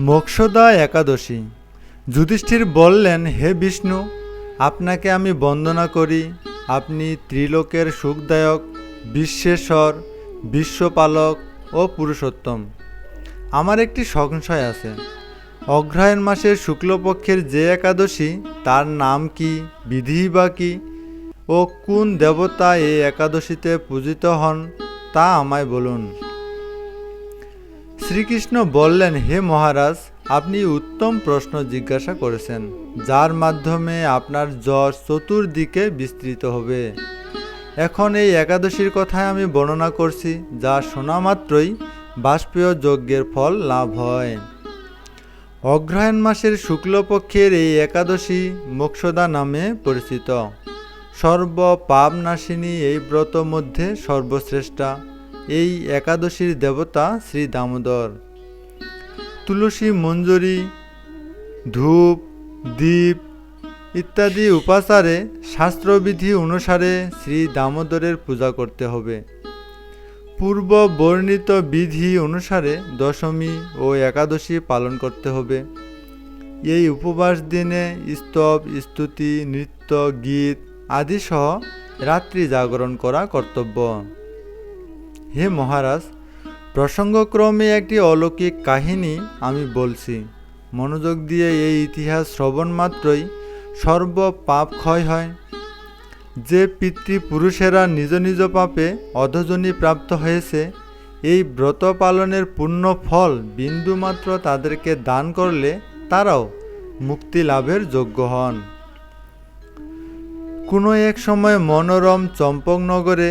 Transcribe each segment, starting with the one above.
মোক্ষদা একাদশী। যুধিষ্ঠির বললেন, হে বিষ্ণু, আপনাকে আমি বন্দনা করি। আপনি ত্রিলোকের সুখদায়ক, বিশ্বেশ্বর, বিশ্বপালক ও পুরুষোত্তম। আমার একটি সংশয় আছে। অগ্রহায়ণ মাসের শুক্লপক্ষের যে একাদশী, তার নাম কি, বিধি বা কি? ও কোন দেবতা এই একাদশীতে পূজিত হন, তা আমায় বলুন। শ্রীকৃষ্ণ বললেন, হে মহারাজ, আপনি উত্তম প্রশ্ন জিজ্ঞাসা করেছেন, যার মাধ্যমে আপনার যশ চতুর্দিকে বিস্তৃত হবে। এখন এই একাদশীর কথায় আমি বর্ণনা করছি, যা শোনা মাত্রই বাষ্পীয় যজ্ঞের ফল লাভ হয়। অগ্রহায়ণ মাসের শুক্লপক্ষের এই একাদশী মোক্ষদা নামে পরিচিত। সর্ব পাপ নাশিনী এই ব্রত মধ্যে সর্বশ্রেষ্ঠা। এই একাদশীর দেবতা শ্রী দামোদর। তুলসী মঞ্জরি, ধূপ দ্বীপ ইত্যাদি উপাচারে শাস্ত্রবিধি অনুসারে শ্রী দামোদরের পূজা করতে হবে। পূর্ব বর্ণিত বিধি অনুসারে দশমী ও একাদশী পালন করতে হবে। এই উপবাস দিনে স্তব, স্তুতি, নৃত্য, গীত আদি সহ রাত্রি জাগরণ করা কর্তব্য। হে মহারাজ, প্রসঙ্গক্রমে একটি অলৌকিক কাহিনী আমি বলছি। মনোযোগ দিয়ে এই ইতিহাস শ্রবণ মাত্রই সর্ব পাপ ক্ষয় হয়। যে পিতৃপুরুষেরা নিজ নিজ পাপে অধজনী প্রাপ্ত হয়েছে, এই ব্রত পালনের পূর্ণ ফল বিন্দুমাত্র তাদেরকে দান করলে তারাও মুক্তি লাভের যোগ্য হন। কোনো এক সময় মনোরম চম্পকনগরে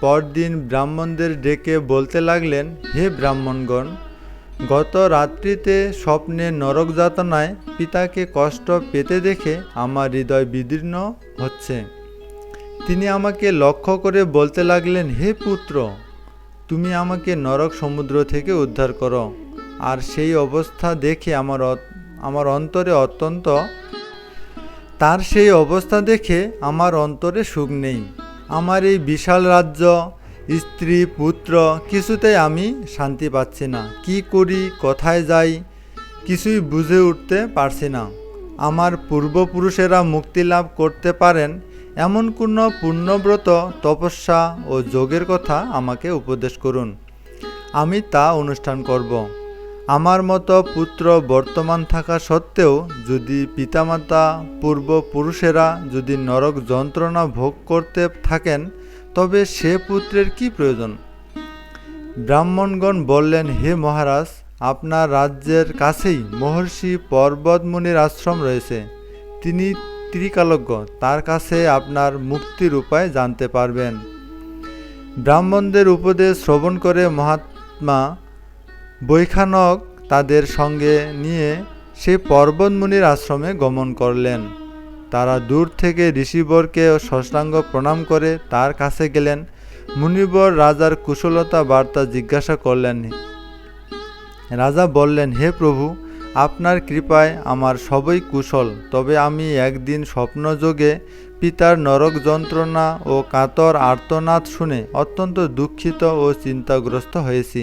পরদিন ব্রাহ্মণদের ডেকে বলতে লাগলেন, হে ব্রাহ্মণগণ, গত রাত্রিতে স্বপ্নে নরক যাতনায় পিতাকে কষ্ট পেতে দেখে আমার হৃদয় বিদীর্ণ হচ্ছে। তিনি আমাকে লক্ষ্য করে বলতে লাগলেন, হে পুত্র, তুমি আমাকে নরক সমুদ্র থেকে উদ্ধার করো। আর সেই অবস্থা দেখে আমার আমার অন্তরে অত্যন্ত, তার সেই অবস্থা দেখে আমার অন্তরে সুখ নেই। আমার এই বিশাল রাজ্য, স্ত্রী, পুত্র, কিছুতেই আমি শান্তি পাচ্ছি না। কি করি, কোথায় যাই, কিছুই বুঝে উঠতে পারছি না। আমার পূর্বপুরুষেরা মুক্তি লাভ করতে পারেন, এমন কোনো পূর্ণব্রত, তপস্যা ও যোগের কথা আমাকে উপদেশ করুন। আমি তা অনুষ্ঠান করব। আমার মতো পুত্র বর্তমান থাকা সত্ত্বেও যদি পিতামাতা, পূর্বপুরুষেরা যদি নরক যন্ত্রণা ভোগ করতে থাকেন, তবে সে পুত্রের কি প্রয়োজন? ব্রাহ্মণগণ বললেন, হে মহারাজ, আপনার রাজ্যের কাছেই মহর্ষি পর্বতমুনির আশ্রম রয়েছে। তিনি ত্রিকালজ্ঞ, তার কাছে আপনার মুক্তির উপায় জানতে পারবেন। ব্রাহ্মণদের উপদেশ শ্রবণ করে মহাত্মা বৈখানক তাদের সঙ্গে নিয়ে সে পর্বতমুনির আশ্রমে গমন করলেন। তারা দূর থেকে ঋষিবরকে ষষ্ঠাঙ্গ প্রণাম করে তার কাছে গেলেন। মুনিবর রাজার কুশলতা বার্তা জিজ্ঞাসা করলেন, রাজা বললেন, হে প্রভু, আপনার কৃপায় আমার সবই কুশল, তবে আমি একদিন স্বপ্নযোগে পিতার নরক যন্ত্রণা ও কাতর আর্তনাদ শুনে অত্যন্ত দুঃখিত ও চিন্তাগ্রস্ত হয়েছি।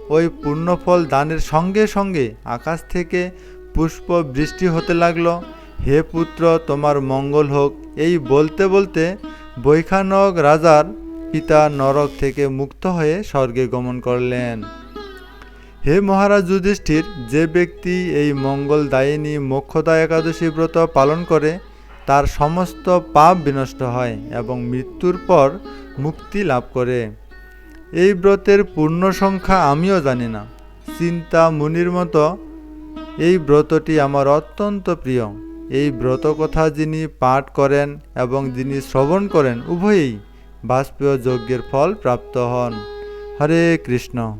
ওই পূর্ণফল দানের সঙ্গে সঙ্গে আকাশ থেকে পুষ্প বৃষ্টি হতে লাগল। হে পুত্র, তোমার মঙ্গল হোক। এই বলতে বলতে বৈখানক রাজার পিতা নরক থেকে মুক্ত হয়ে স্বর্গে গমন করলেন। হে মহারাজ যুধিষ্ঠির, যে ব্যক্তি এই মঙ্গলদায়িনী মোক্ষদা একাদশী ব্রত পালন করে, তার সমস্ত পাপ বিনষ্ট হয় এবং মৃত্যুর পর মুক্তি লাভ করে। এই ব্রতের পূর্ণ সংখ্যা আমিও জানি না। চিন্তা মুনির মতো, এই ব্রতটি আমার অত্যন্ত প্রিয়। এই ব্রত কথা যিনি পাঠ করেন এবং যিনি শ্রবণ করেন, উভয়েই বাষ্পীয় যজ্ঞের ফল প্রাপ্ত হন। হরে কৃষ্ণ।